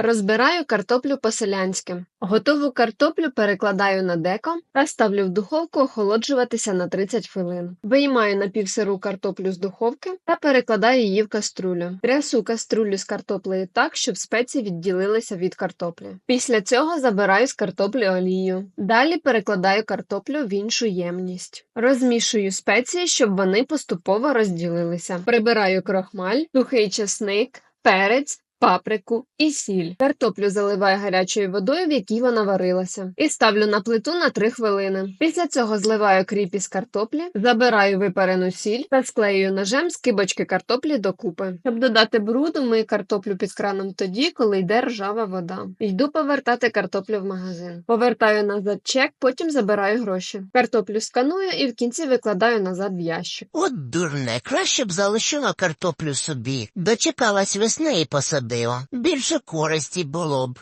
Розбираю картоплю по-селянськи. Готову картоплю перекладаю на деко та ставлю в духовку охолоджуватися на 30 хвилин. Виймаю напівсиру картоплю з духовки та перекладаю її в каструлю. Трясу каструлю з картоплею так, щоб спеції відділилися від картоплі. Після цього забираю з картоплі олію. Далі перекладаю картоплю в іншу ємність. Розмішую спеції, щоб вони поступово розділилися. Прибираю крохмаль, сухий чесник, перець. Паприку і сіль. Картоплю заливаю гарячою водою, в якій вона варилася, і ставлю на плиту на 3 хвилини. Після цього зливаю кріп із картоплі, забираю випарену сіль та склеюю ножем скибочки картоплі докупи. Щоб додати бруду, мию картоплю під краном тоді, коли йде ржава вода. Йду повертати картоплю в магазин. Повертаю назад чек, потім забираю гроші. Картоплю сканую і в кінці викладаю назад в ящик. От дурне, краще б залишила картоплю собі. Дочекалась весни і посадила. Більше користі було б.